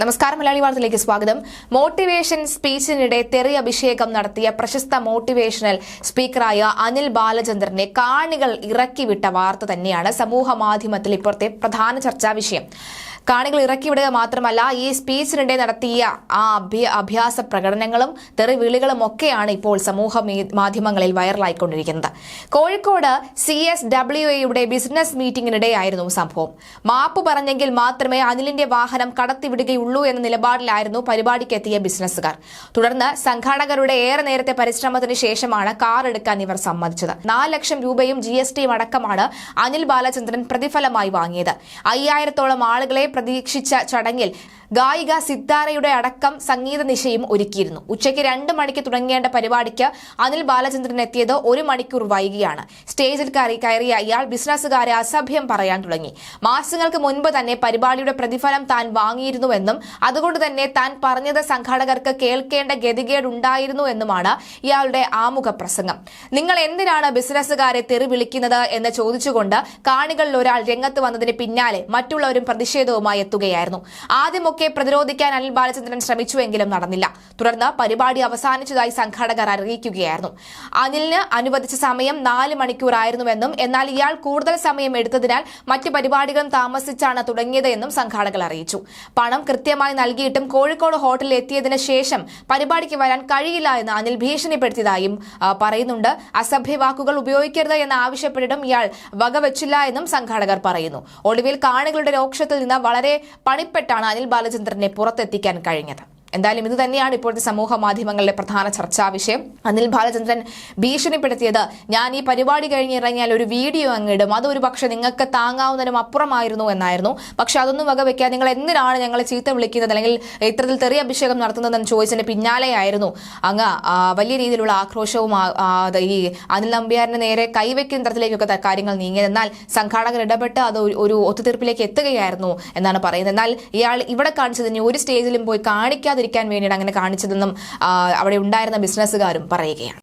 നമസ്കാരം മലയാളി വാർത്തയിലേക്ക് സ്വാഗതം. മോട്ടിവേഷൻ സ്പീച്ചിനിടെ തെറി അഭിഷേകം നടത്തിയ പ്രശസ്ത മോട്ടിവേഷണൽ സ്പീക്കറായ അനിൽ ബാലചന്ദ്രനെ കാണികൾ ഇറക്കിവിട്ട വാർത്ത തന്നെയാണ് സമൂഹ മാധ്യമത്തിൽ ഇപ്പോഴത്തെ പ്രധാന ചർച്ചാ വിഷയം. കാണികൾ ഇറക്കിവിടുക മാത്രമല്ല ഈ സ്പീച്ചിനിടെ നടത്തിയ ആ അഭ്യ- അഭ്യാസ പ്രകടനങ്ങളും തെറിവിളികളും ഒക്കെയാണ് ഇപ്പോൾ സമൂഹ മാധ്യമങ്ങളിൽ വൈറലായിക്കൊണ്ടിരിക്കുന്നത്. കോഴിക്കോട് സി എസ് ഡബ്ല്യു എയുടെ ബിസിനസ് മീറ്റിംഗിനിടെയായിരുന്നു സംഭവം. മാപ്പ് പറഞ്ഞെങ്കിൽ മാത്രമേ അനിലിന്റെ വാഹനം കടത്തിവിടുകയുള്ളൂ എന്ന നിലപാടിലായിരുന്നു പരിപാടിക്കെത്തിയ ബിസിനസ്സുകാർ തുടർന്ന് സംഘാടകരുടെ ഏറെ നേരത്തെ പരിശ്രമത്തിന് ശേഷമാണ് കാർ എടുക്കാൻ ഇവർ സമ്മതിച്ചത്. നാല് ലക്ഷം രൂപയും ജി എസ് ടിയും അടക്കമാണ് അനിൽ ബാലചന്ദ്രൻ പ്രതിഫലമായി വാങ്ങിയത്. അയ്യായിരത്തോളം ആളുകളെ പ്രതീക്ഷിച്ച ചടങ്ങിൽ ഗായിക സിത്താരയുടെ അടക്കം സംഗീത നിശയും ഒരുക്കിയിരുന്നു. ഉച്ചയ്ക്ക് രണ്ട് മണിക്ക് തുടങ്ങേണ്ട പരിപാടിക്ക് അനിൽ ബാലചന്ദ്രൻ എത്തിയത് ഒരു മണിക്കൂർ വൈകിയാണ്. സ്റ്റേജിൽ കയറി കയറിയ ഇയാൾ ബിസിനസ്സുകാരെ അസഭ്യം പറയാൻ തുടങ്ങി. മാസങ്ങൾക്ക് മുൻപ് തന്നെ പരിപാടിയുടെ പ്രതിഫലം താൻ വാങ്ങിയിരുന്നുവെന്നും അതുകൊണ്ട് തന്നെ താൻ പറഞ്ഞത് സംഘാടകർക്ക് കേൾക്കേണ്ട ഗതികേടുണ്ടായിരുന്നു എന്നുമാണ് ഇയാളുടെ ആമുഖ പ്രസംഗം. നിങ്ങൾ എന്തിനാണ് ബിസിനസ്സുകാരെ തെറി വിളിക്കുന്നത്? എന്ന് ചോദിച്ചുകൊണ്ട് കാണികളിൽ ഒരാൾ രംഗത്ത് വന്നതിന് പിന്നാലെ മറ്റുള്ളവരും പ്രതിഷേധവുമായി എത്തുകയായിരുന്നു. ആദ്യമൊക്കെ പ്രതിരോധിക്കാൻ അനിൽ ബാലചന്ദ്രൻ ശ്രമിച്ചുവെങ്കിലും നടന്നില്ല. തുടർന്ന് പരിപാടി അവസാനിച്ചതായി സംഘാടകർ അറിയിക്കുകയായിരുന്നു. അനിലിന് അനുവദിച്ച സമയം നാല് മണിക്കൂറായിരുന്നുവെന്നും എന്നാൽ ഇയാൾ കൂടുതൽ സമയം എടുത്തതിനാൽ മറ്റ് പരിപാടികളും താമസിച്ചാണ് തുടങ്ങിയതെന്നും സംഘാടകർ അറിയിച്ചു. പണം കൃത്യമായി നൽകിയിട്ടും കോഴിക്കോട് ഹോട്ടലിൽ എത്തിയതിന് ശേഷം പരിപാടിക്ക് വരാൻ കഴിയില്ല എന്ന് അനിൽ ഭീഷണിപ്പെടുത്തിയതായും പറയുന്നുണ്ട്. അസഭ്യ വാക്കുകൾ ഉപയോഗിക്കരുത് എന്ന് ആവശ്യപ്പെട്ടിട്ടും ഇയാൾ വകവെച്ചില്ല എന്നും സംഘാടകർ പറയുന്നു. ഒടുവിൽ കാണികളുടെ രോക്ഷത്തിൽ നിന്ന് വളരെ പണിപ്പെട്ടാണ് അനിൽ ബാലചന്ദ്രനെ പുറത്തെത്തിക്കാൻ കഴിഞ്ഞത് എന്തായാലും ഇത് തന്നെയാണ് ഇപ്പോഴത്തെ സമൂഹ മാധ്യമങ്ങളിലെ പ്രധാന ചർച്ചാ വിഷയം. അനിൽ ബാലചന്ദ്രൻ ഭീഷണിപ്പെടുത്തിയത് ഞാൻ ഈ പരിപാടി കഴിഞ്ഞ് ഇറങ്ങിയാൽ ഒരു വീഡിയോ അങ്ങിടും അത് ഒരു പക്ഷെ നിങ്ങൾക്ക് താങ്ങാവുന്നതിനും അപ്പുറമായിരുന്നു എന്നായിരുന്നു. പക്ഷെ അതൊന്നും വകവെക്കാൻ നിങ്ങൾ എന്തിനാണ് ഞങ്ങളെ ചീത്ത വിളിക്കുന്നത്? അല്ലെങ്കിൽ ഇത്തരത്തിൽ തെറി അഭിഷേകം നടത്തുന്നതെന്ന് ചോദിച്ചതിന് പിന്നാലെയായിരുന്നു അങ്ങ് വലിയ രീതിയിലുള്ള ആക്രോശവും ഈ അനിൽ നമ്പ്യാറിന് നേരെ കൈവയ്ക്കുന്ന തരത്തിലേക്കൊക്കെ കാര്യങ്ങൾ നീങ്ങിയത്. എന്നാൽ സംഘാടകർ ഇടപെട്ട് അത് ഒരു- ഒത്തുതീർപ്പിലേക്ക് എത്തുകയായിരുന്നു എന്നാണ് പറയുന്നത്. എന്നാൽ ഇയാൾ ഇവിടെ കാണിച്ചതിന് ഒരു സ്റ്റേജിലും പോയി കാണിക്കാതിരിക്കാൻ വേണ്ടിയിട്ട് അങ്ങനെ കാണിച്ചതെന്നും അവിടെ ഉണ്ടായിരുന്ന ബിസിനസ്സുകാരും പറയുകയാണ്.